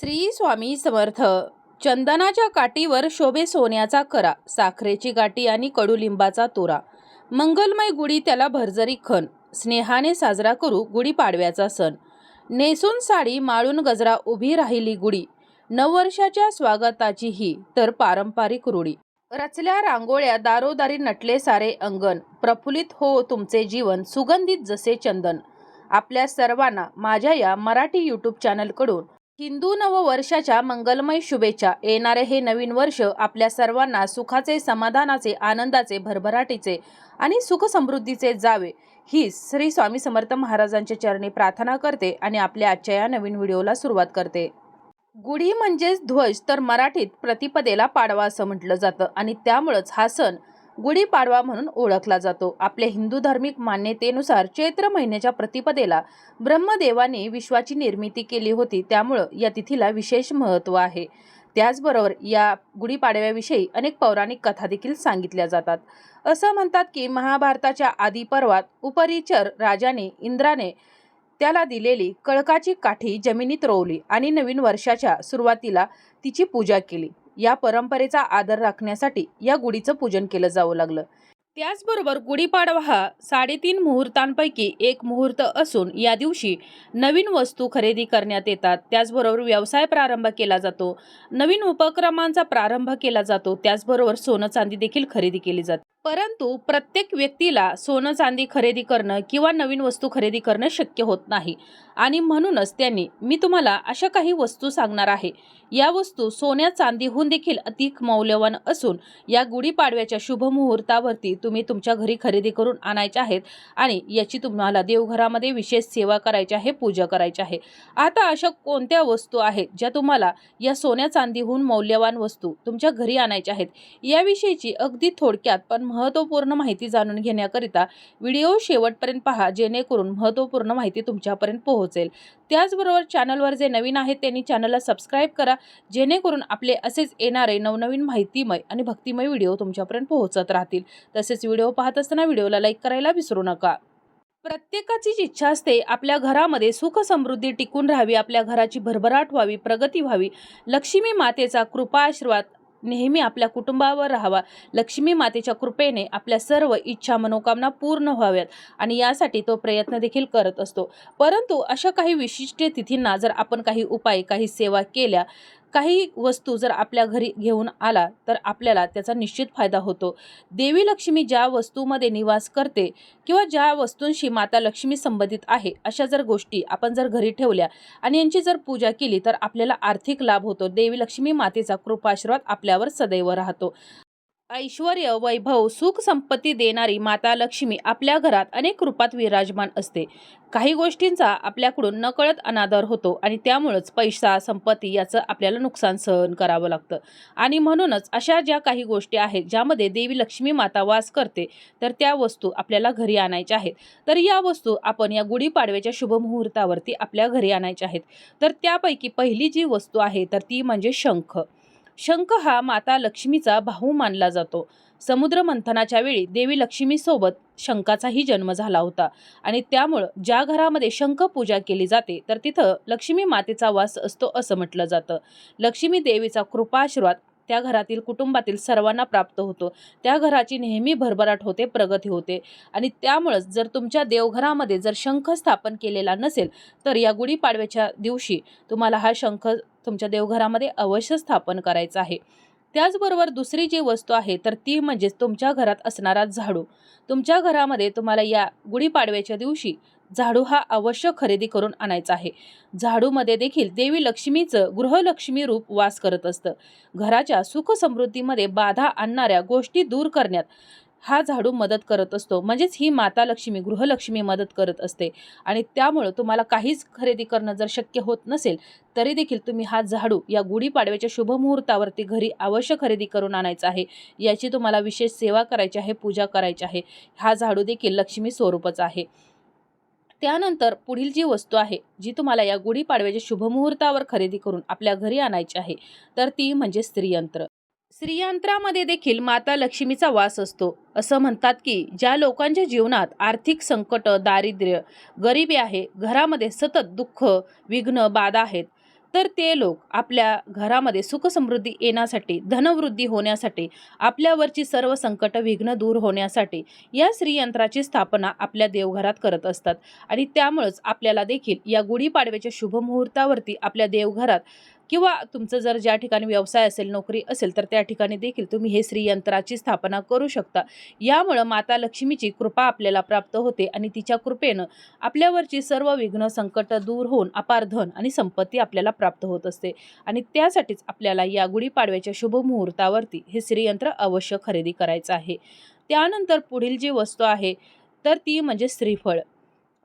श्री स्वामी समर्थ. चंदनाच्या काठीवर शोभे सोन्याचा करा साखरेची गाठी आणि कडुलिंबाचा तोरा. मंगलमय गुढी त्याला भरजरी खण स्नेहाने साजरा करू गुढीपाडव्याचा सण. नेसून साडी माळून गजरा उभी राहिली गुढी. नववर्षाच्या स्वागताची ही तर पारंपरिक रूढी. रचल्या रांगोळ्या दारोदारी नटले सारे अंगण. प्रफुल्लित हो तुमचे जीवन सुगंधित जसे चंदन. आपल्या सर्वांना माझ्या या मराठी यूट्यूब चॅनलकडून हिंदू नववर्षाच्या मंगलमय शुभेच्छा. येणारे हे नवीन वर्ष आपल्या सर्वांना सुखाचे समाधानाचे आनंदाचे भरभराटीचे आणि सुख समृद्धीचे जावे. ही श्री स्वामी समर्थ महाराजांच्या चरणी प्रार्थना करते आणि आपल्या आजच्या या नवीन व्हिडिओला सुरुवात करते. गुढी म्हणजेच ध्वज तर मराठीत प्रतिपदेला पाडवा असं म्हटलं जातं आणि त्यामुळंच हा सण गुढीपाडवा म्हणून ओळखला जातो. आपल्या हिंदू धार्मिक मान्यतेनुसार चैत्र महिन्याच्या प्रतिपदेला ब्रह्मदेवाने विश्वाची निर्मिती केली होती. त्यामुळं या तिथीला विशेष महत्त्व आहे. त्याचबरोबर या गुढीपाडव्याविषयी अनेक पौराणिक कथा देखील सांगितल्या जातात. असं म्हणतात की महाभारताच्या आदी पर्वात उपरिचर राजाने इंद्राने त्याला दिलेली कळकाची काठी जमिनीत रोवली आणि नवीन वर्षाच्या सुरुवातीला तिची पूजा केली. या परंपरेचा आदर राखण्यासाठी या गुढीचं पूजन केलं जावं लागलं. त्याचबरोबर गुढीपाडवा हा साडेतीन मुहूर्तांपैकी एक मुहूर्त असून या दिवशी नवीन वस्तू खरेदी करण्यात येतात. त्याचबरोबर व्यवसाय प्रारंभ केला जातो. नवीन उपक्रमांचा प्रारंभ केला जातो. त्याचबरोबर सोनं चांदी देखील खरेदी केली जाते. परंतु प्रत्येक व्यक्तीला सोनं चांदी खरेदी करणं किंवा नवीन वस्तू खरेदी करणं शक्य होत नाही. आणि म्हणूनच त्यांनी मी तुम्हाला अशा काही वस्तू सांगणार आहे. या वस्तू सोन्या चांदीहून देखील अधिक मौल्यवान असून या गुढीपाडव्याच्या शुभ मुहूर्तावरती तुम्ही तुमच्या घरी खरेदी करून आणायच्या आहेत आणि याची तुम्हाला देवघरामध्ये विशेष सेवा करायची आहे पूजा करायची आहे. आता अशा कोणत्या वस्तू आहेत ज्या तुम्हाला या सोन्या चांदीहून मौल्यवान वस्तू तुमच्या घरी आणायच्या आहेत? याविषयीची अगदी थोडक्यात पण महत्त्वपूर्ण माहिती जाणून घेण्याकरिता व्हिडिओ शेवटपर्यंत पहा जेणेकरून महत्त्वपूर्ण माहिती तुमच्यापर्यंत पोहोचेल. त्याचबरोबर चॅनलवर जे नवीन आहेत त्यांनी चॅनलला सबस्क्राईब करा जेणेकरून आपले असेच येणारे नवनवीन माहितीमय आणि भक्तिमय व्हिडिओ तुमच्यापर्यंत पोहोचत राहतील. तसेच व्हिडिओ पाहत असताना व्हिडिओला लाईक करायला विसरू नका. प्रत्येकाचीच इच्छा असते आपल्या घरामध्ये सुख समृद्धी टिकून राहावी आपल्या घराची भरभराट व्हावी प्रगती व्हावी. लक्ष्मी मातेचा कृपा आशीर्वाद नेहमी आपल्या कुटुंबावर राहावा. लक्ष्मी मातेच्या कृपेने आपल्या सर्व इच्छा मनोकामना पूर्ण व्हाव्यात आणि यासाठी तो प्रयत्न देखील करत असतो. परंतु अशा काही विशिष्ट तिथींना जर आपण काही उपाय काही सेवा केल्या काही वस्तू जर आपल्या घरी घेऊन आला तर आपल्याला त्याचा निश्चित फायदा होतो. देवी लक्ष्मी ज्या वस्तूमध्ये निवास करते किंवा ज्या वस्तूंशी माता लक्ष्मी संबंधित आहे अशा जर गोष्टी आपण जर घरी ठेवल्या आणि यांची जर पूजा केली तर आपल्याला आर्थिक लाभ होतो. देवी लक्ष्मी मातेचा कृपाशीर्वाद आपल्यावर सदैव राहतो. ऐश्वर वैभव सुख संपत्ती देणारी माता लक्ष्मी आपल्या घरात अनेक रूपात विराजमान असते. काही गोष्टींचा आपल्याकडून नकळत अनादर होतो आणि त्यामुळंच पैसा संपत्ती याचं आपल्याला नुकसान सहन करावं लागतं. आणि म्हणूनच अशा ज्या काही गोष्टी आहेत ज्यामध्ये देवी लक्ष्मी माता वास करते तर त्या वस्तू आपल्याला घरी आणायच्या आहेत. तर या वस्तू आपण या गुढीपाडव्याच्या शुभ मुहूर्तावरती आपल्या घरी आणायच्या आहेत. तर त्यापैकी पहिली जी वस्तू आहे तर ती म्हणजे शंख. शंख हा माता लक्ष्मीचा भाऊ मानला जातो. समुद्र मंथनाच्या वेळी देवी लक्ष्मीसोबत शंखाचाही जन्म झाला होता आणि त्यामुळं ज्या घरामध्ये शंख पूजा केली जाते तर तिथं लक्ष्मी मातेचा वास असतो असं म्हटलं जातं. लक्ष्मी देवीचा कृपाशीर्वाद त्या घरातील कुटुंबातील सर्वांना प्राप्त होतो. त्या घराची नेहमी भरभराट होते प्रगती होते. आणि त्यामुळंच जर तुमच्या देवघरामध्ये जर शंख स्थापन केलेला नसेल तर या गुढीपाडव्याच्या दिवशी तुम्हाला हा शंख तुमच्या देवघरामध्ये अवश्य स्थापन करायचा आहे. त्याचबरोबर दुसरी जी वस्तू आहे तर ती म्हणजेच तुमच्या घरात असणारा झाडू. तुमच्या घरामध्ये तुम्हाला या गुढीपाडव्याच्या दिवशी झाडू हा अवश्य खरेदी करून आणायचा आहे. झाडूमध्ये देखील देवी लक्ष्मीचं गृहलक्ष्मी रूप वास करत असतं. घराच्या सुख समृद्धीमध्ये बाधा आणणाऱ्या गोष्टी दूर करण्यात हा झाडू मदत करत असतो. म्हणजेच ही माता लक्ष्मी गृहलक्ष्मी मदत करत असते. आणि त्यामुळं तुम्हाला काहीच खरेदी करणं जर शक्य होत नसेल तरी देखील तुम्ही हा झाडू या गुढीपाडव्याच्या शुभमुहूर्तावरती घरी अवश्य खरेदी करून आणायचा आहे. याची तुम्हाला विशेष सेवा करायची आहे पूजा करायची आहे. हा झाडू देखील लक्ष्मी स्वरूपच आहे. त्यानंतर पुढील जी वस्तू आहे जी तुम्हाला या गुढीपाडव्याच्या शुभमुहूर्तावर खरेदी करून आपल्या घरी आणायची आहे तर ती म्हणजे स्त्रीयंत्र. स्त्रीयंत्रामध्ये देखील माता लक्ष्मीचा वास असतो. असं म्हणतात की ज्या लोकांच्या जीवनात आर्थिक संकट दारिद्र्य गरिबी आहे घरामध्ये सतत दुःख विघ्न बाधा आहेत तर ते लोक आपल्या घरामध्ये सुखसमृद्धी येण्यासाठी धनवृद्धी होण्यासाठी आपल्यावरची सर्व संकट विघ्न दूर होण्यासाठी या श्रीयंत्राची स्थापना आपल्या देवघरात करत असतात. आणि त्यामुळंच आपल्याला देखील या गुढीपाडव्याच्या शुभ मुहूर्तावरती आपल्या देवघरात किंवा तुमचं जर ज्या ठिकाणी व्यवसाय असेल नोकरी असेल तर त्या ठिकाणी देखील तुम्ही हे श्रीयंत्राची स्थापना करू शकता. यामुळं माता लक्ष्मीची कृपा आपल्याला प्राप्त होते आणि तिच्या कृपेनं आपल्यावरची सर्व विघ्न संकट दूर होऊन अपार धन आणि संपत्ती आपल्याला प्राप्त होत असते. आणि त्यासाठीच आपल्याला या गुढीपाडव्याच्या शुभ मुहूर्तावरती हे श्रीयंत्र अवश्य खरेदी करायचं आहे. त्यानंतर पुढील जी वस्तू आहे तर ती म्हणजे श्रीफळ.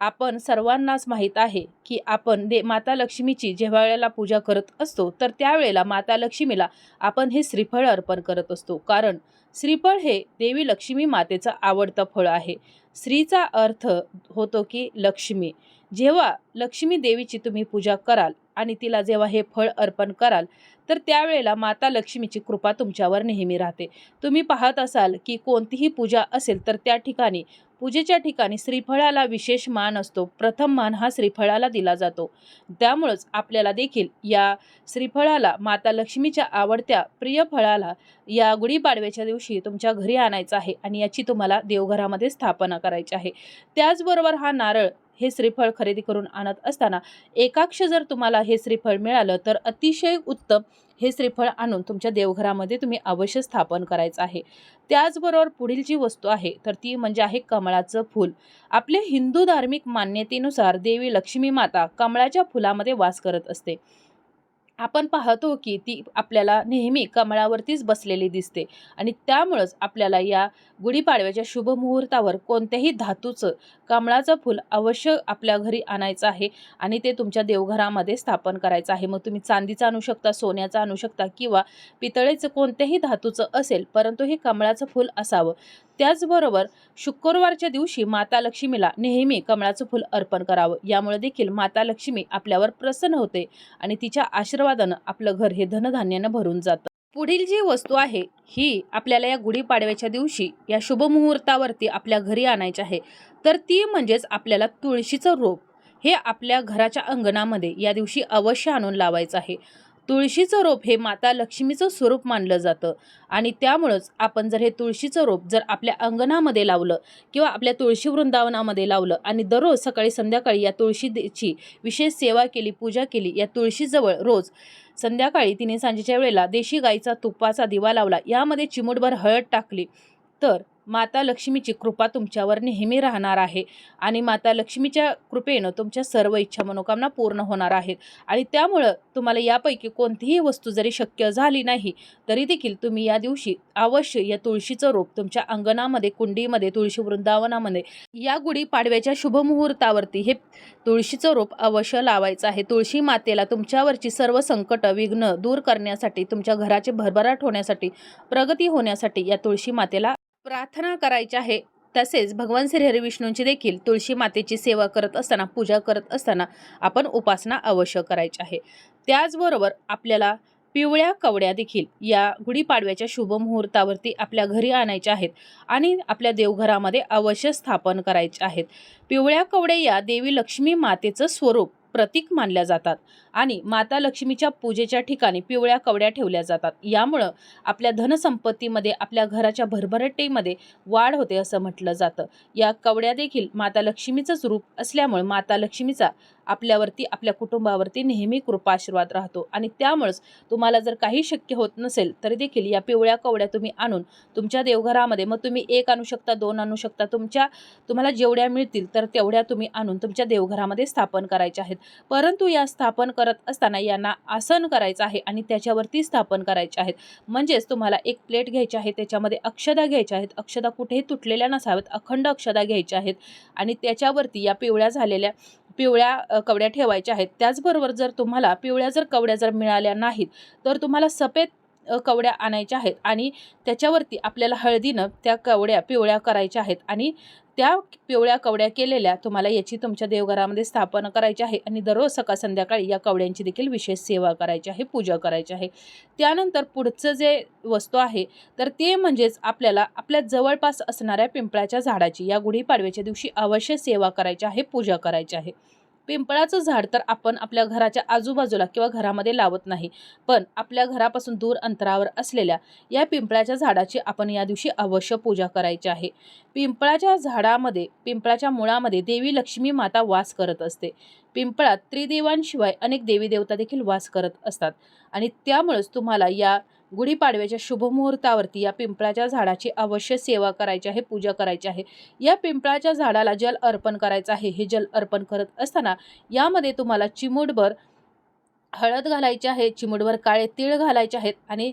आपण सर्वांनाच माहीत आहे की आपण दे माता लक्ष्मीची जेव्हा वेळेला पूजा करत असतो तर त्यावेळेला माता लक्ष्मीला आपण हे श्रीफळ अर्पण करत असतो. कारण श्रीफळ हे देवी लक्ष्मी मातेचं आवडतं फळ आहे. श्रीचा अर्थ होतो की लक्ष्मी. जेव्हा लक्ष्मी देवीची तुम्ही पूजा कराल आणि तिला जेव्हा हे फळ अर्पण कराल तर त्यावेळेला माता लक्ष्मीची कृपा तुमच्यावर नेहमी राहते. तुम्ही पाहत असाल की कोणतीही पूजा असेल तर त्या ठिकाणी पूजेच्या ठिकाणी श्रीफळाला विशेष मान असतो. प्रथम मान हा श्रीफळाला दिला जातो. त्यामुळंच आपल्याला देखील या श्रीफळाला माता लक्ष्मीच्या आवडत्या प्रिय फळाला या गुढीपाडव्याच्या दिवशी तुमच्या घरी आणायचं आहे आणि याची तुम्हाला देवघरामध्ये स्थापना करायची आहे. त्याचबरोबर हा नारळ हे श्रीफळ खरेदी करून आणत असताना एकाक्ष जर तुम्हाला हे श्रीफळ मिळालं तर अतिशय उत्तम हे श्रीफळ आणून तुमच्या देवघरामध्ये तुम्ही अवश्य स्थापन करायचं आहे. त्याचबरोबर पुढील जी वस्तू आहे तर ती म्हणजे आहे कमळाचं फूल. आपले हिंदू धार्मिक मान्यतेनुसार देवी लक्ष्मी माता कमळाच्या फुलामध्ये वास करत असते. आपण पाहतो की ती आपल्याला नेहमी कमळावरतीच बसलेली दिसते. आणि त्यामुळंच आपल्याला या गुढीपाडव्याच्या शुभ मुहूर्तावर कोणत्याही धातूचं कमळाचं फूल अवश्य आपल्या घरी आणायचं आहे आणि ते तुमच्या देवघरामध्ये स्थापन करायचं आहे. मग तुम्ही चांदीचं आणू शकता सोन्याचं आणू शकता किंवा पितळेचं कोणत्याही धातूचं असेल परंतु हे कमळाचं फूल असावं. त्याचबरोबर शुक्रवारच्या दिवशी माता लक्ष्मीला नेहमी कमळाचं फूल अर्पण करावं. यामुळे देखील माता लक्ष्मी आपल्यावर प्रसन्न होते आणि तिच्या आशीर्वादानं आपलं घर हे धनधान्यानं भरून जातं. पुढील जी वस्तू आहे ही आपल्याला या गुढीपाडव्याच्या दिवशी या शुभ मुहूर्तावरती आपल्या घरी आणायची आहे. तर ती म्हणजेच आपल्याला तुळशीचं रोप. हे आपल्या घराच्या अंगणामध्ये या दिवशी अवश्य आणून लावायचं आहे. तुळशीचं रोप हे माता लक्ष्मीचं स्वरूप मानलं जातं. आणि त्यामुळंच आपण जर हे तुळशीचं रोप जर आपल्या अंगणामध्ये लावलं किंवा आपल्या तुळशी वृंदावनामध्ये लावलं आणि दररोज सकाळी संध्याकाळी या तुळशीची विशेष सेवा केली पूजा केली या तुळशीजवळ रोज संध्याकाळी तिने सांजेच्या वेळेला देशी गाईचा तुपाचा दिवा लावला यामध्ये चिमूटभर हळद टाकली तर माता लक्ष्मीची कृपा तुमच्यावर नेहमी राहणार आहे. आणि माता लक्ष्मीच्या कृपेनं तुमच्या सर्व इच्छा मनोकामना पूर्ण होणार आहेत. आणि त्यामुळं तुम्हाला यापैकी कोणतीही वस्तू जरी शक्य झाली नाही तरी देखील तुम्ही या दिवशी अवश्य या तुळशीचं रोप तुमच्या अंगणामध्ये कुंडीमध्ये तुळशी वृंदावनामध्ये या गुढी पाडव्याच्या शुभमुहूर्तावरती हे तुळशीचं रोप अवश्य लावायचं आहे. तुळशी मातेला तुमच्यावरची सर्व संकट विघ्न दूर करण्यासाठी तुमच्या घराचे भरभराट होण्यासाठी प्रगती होण्यासाठी या तुळशी मातेला प्रार्थना करायची आहे. तसेच भगवान श्री विष्णूंची देखील तुळशी मातेची सेवा करत असताना पूजा करत असताना आपण उपासना अवश्य करायची आहे. त्याचबरोबर आपल्याला पिवळ्या कवड्या देखील या गुढीपाडव्याच्या शुभ मुहूर्तावरती आपल्या घरी आणायच्या आहेत आणि आपल्या देवघरामध्ये अवश्य स्थापन करायचे आहेत. पिवळ्या कवड्या या देवी लक्ष्मी मातेचं स्वरूप प्रतीक मानल्या जातात आणि माता लक्ष्मीच्या पूजेच्या ठिकाणी पिवळ्या कवड्या ठेवल्या जातात. यामुळं आपल्या धनसंपत्तीमध्ये आपल्या घराच्या भरभरटेमध्ये वाढ होते असं म्हटलं जातं. या कवड्या देखील माता लक्ष्मीचंच रूप असल्यामुळे माता लक्ष्मीचा आपल्यावरती आपल्या कुटुंबावरती नेहमी कृपा आशीर्वाद राहतो. आणि त्यामुळंच तुम्हाला जर काही शक्य होत नसेल तरी देखील या पिवळ्या कवड्या तुम्ही आणून तुमच्या देवघरामध्ये मग तुम्ही एक आणू शकता दोन आणू शकता तुमच्या तुम्हाला जेवढ्या मिळतील तर तेवढ्या तुम्ही आणून तुमच्या देवघरामध्ये स्थापन करायच्या आहेत. परंतु या स्थापन करत असताना यांना आसन करायचं आहे आणि त्याच्यावरती स्थापन करायचे आहेत. म्हणजेच तुम्हाला एक प्लेट घ्यायची आहे त्याच्यामध्ये अक्षदा घ्यायच्या आहेत. अक्षदा कुठेही तुटलेल्या नसाव्यात अखंड अक्षदा घ्यायच्या आहेत. आणि त्याच्यावरती या पिवळ्या झालेल्या पिवळ्या कवड्या ठेवायच्या आहेत. त्याचबरोबर जर तुम्हाला पिवळ्या जर कवड्या जर मिळाल्या नाहीत तर तुम्हाला सफेद कवड्या आणायच्या आहेत आणि त्याच्यावरती आपल्याला हळदीनं त्या कवड्या पिवळ्या करायच्या आहेत आणि त्या पिवळ्या कवड्या केलेल्या तुम्हाला याची तुमच्या देवघरामध्ये स्थापना करायची आहे आणि दररोज सकाळ संध्याकाळी या कवड्यांची देखील विशेष सेवा करायची आहे पूजा करायची आहे. त्यानंतर पुढचं जे वस्तू आहे तर ते म्हणजेच आपल्याला आपल्या जवळपास असणाऱ्या पिंपळाच्या झाडाची या गुढीपाडव्याच्या दिवशी अवश्य सेवा करायची आहे पूजा करायची आहे. पिंपळाचं झाड तर आपण आपल्या घराच्या आजूबाजूला किंवा घरामध्ये लावत नाही पण आपल्या घरापासून दूर अंतरावर असलेल्या या पिंपळाच्या झाडाची आपण या दिवशी अवश्य पूजा करायची आहे. पिंपळाच्या झाडामध्ये पिंपळाच्या मुळामध्ये देवी लक्ष्मी माता वास करत असते. पिंपळात त्रिदेवांशिवाय अनेक देवी देवता देखील वास करत असतात आणि त्यामुळेच तुम्हाला या गुढीपाडव्याच्या शुभमुहूर्तावरती या पिंपळाच्या झाडाची अवश्य सेवा करायची आहे पूजा करायची आहे. या पिंपळाच्या झाडाला जल अर्पण करायचं आहे. हे जल अर्पण करत असताना यामध्ये तुम्हाला चिमूटभर हळद घालायची आहे चिमूटभर काळे तीळ घालायचे आहेत आणि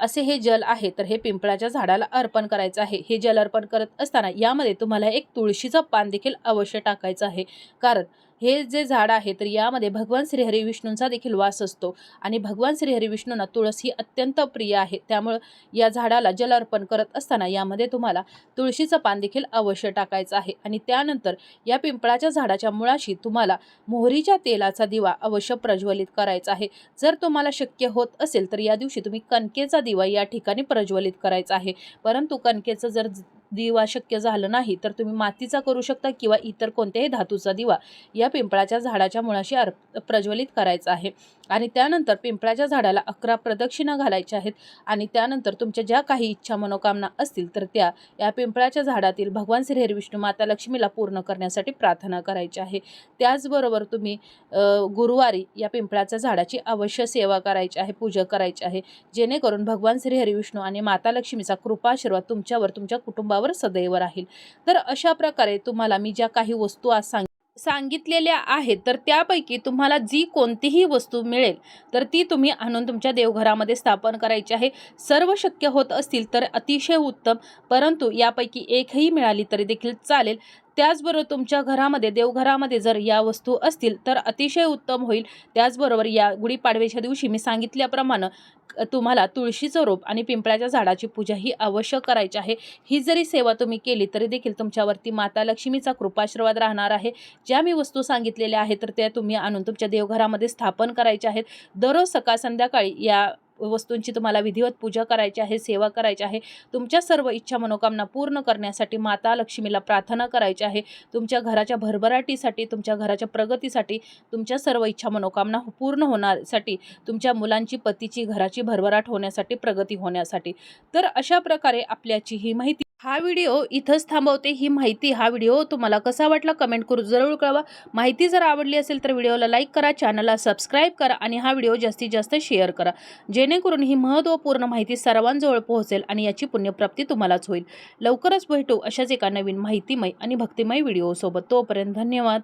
असे हे जल आहे तर हे पिंपळाच्या झाडाला अर्पण करायचं आहे. हे जल अर्पण करत असताना यामध्ये तुम्हाला एक तुळशीचं पान देखील अवश्य टाकायचं आहे. कारण हे जे झाड आहे तर यामध्ये भगवान श्रीहरी विष्णूंचा देखील वास असतो. आणि भगवान श्रीहरी विष्णूंना तुळस ही अत्यंत प्रिय आहे. त्यामुळं या झाडाला जल अर्पण करत असताना यामध्ये तुम्हाला तुळशीचं पान देखील अवश्य टाकायचं आहे. आणि त्यानंतर या पिंपळाच्या झाडाच्या मुळाशी तुम्हाला मोहरीच्या तेलाचा दिवा अवश्य प्रज्वलित करायचा आहे. जर तुम्हाला शक्य होत असेल तर या दिवशी तुम्ही कणकेचा दिवा या ठिकाणी प्रज्वलित करायचा आहे. परंतु कणकेचं जर दिवा शक्य झालं नाही तर तुम्ही मातीचा करू शकता किंवा इतर कोणत्याही धातूचा दिवा. या पिंपळाच्या झाडाच्या मुळाशी अर् प्रज्वलित करायचा आहे. आणि त्यानंतर पिंपळाच्या झाडाला अकरा प्रदक्षिणा घालायच्या आहेत. आणि त्यानंतर तुमच्या ज्या काही इच्छा मनोकामना असतील तर त्या या पिंपळाच्या झाडातील भगवान श्रीहरी विष्णू माता लक्ष्मीला पूर्ण करण्यासाठी प्रार्थना करायची आहे. त्याचबरोबर तुम्ही गुरुवारी या पिंपळाच्या झाडाची अवश्य सेवा करायची आहे पूजा करायची आहे. जेणेकरून भगवान श्रीहरी विष्णू आणि माता लक्ष्मीचा कृपाशीर्वाद तुमच्यावर तुमच्या कुटुंबावर सदैव राहील. तर अशा प्रकारे तुम्हाला मी ज्या काही वस्तू आज सांग सांगितलेल्या आहेत तर त्यापैकी तुम्हाला जी कोणतीही वस्तू मिळेल तर ती तुम्ही आणून तुमच्या देवघरामध्ये स्थापन करायची आहे. सर्व शक्य होत असतील तर अतिशय उत्तम परंतु यापैकी एकही मिळाली तरी देखील चालेल. त्याचबरोबर तुमच्या घरामध्ये देवघरामध्ये जर या वस्तू असतील तर अतिशय उत्तम होईल. त्याचबरोबर या गुढीपाडव्याच्या दिवशी मी सांगितल्याप्रमाणे तुम्हाला तुळशीचं रोप आणि पिंपळाच्या झाडाची पूजा ही अवश्य करायची आहे. ही जरी सेवा तुम्ही केली तरी देखील तुमच्यावरती माता लक्ष्मीचा कृपाशीर्वाद राहणार आहे. ज्या मी वस्तू सांगितलेल्या आहेत तर त्या तुम्ही आणून तुमच्या देवघरामध्ये स्थापन करायच्या आहेत. दररोज सकाळ संध्याकाळी या वस्तूंची तुम्हाला विधिवत पूजा करायची आहे सेवा करायची आहे तुमच्या सर्व इच्छा मनोकामना पूर्ण करण्यासाठी माता लक्ष्मीला प्रार्थना करायची आहे तुमच्या घराच्या भरभराटीसाठी तुमच्या घराच्या प्रगतीसाठी तुमच्या सर्व इच्छा मनोकामना पूर्ण होण्यासाठी तुमच्या मुलांची पतीची घराची भरभराट होण्यासाठी प्रगती होण्यासाठी. तर अशा प्रकारे आपल्याची ही माहिती हा व्हिडिओ इथंच थांबवते. ही माहिती हा व्हिडिओ तुम्हाला कसा वाटला कमेंट करू जरूर कळवा. माहिती जर आवडली असेल तर व्हिडिओला लाईक करा चॅनलला सबस्क्राईब करा आणि हा व्हिडिओ जास्तीत जास्त शेअर करा. जे जेणेकरून ही महत्त्वपूर्ण माहिती सर्वांजवळ पोहोचेल आणि याची पुण्यप्राप्ती तुम्हालाच होईल. लवकरच भेटू अशाच एका नवीन माहितीमय आणि भक्तिमय व्हिडिओसोबत. तोपर्यंत धन्यवाद.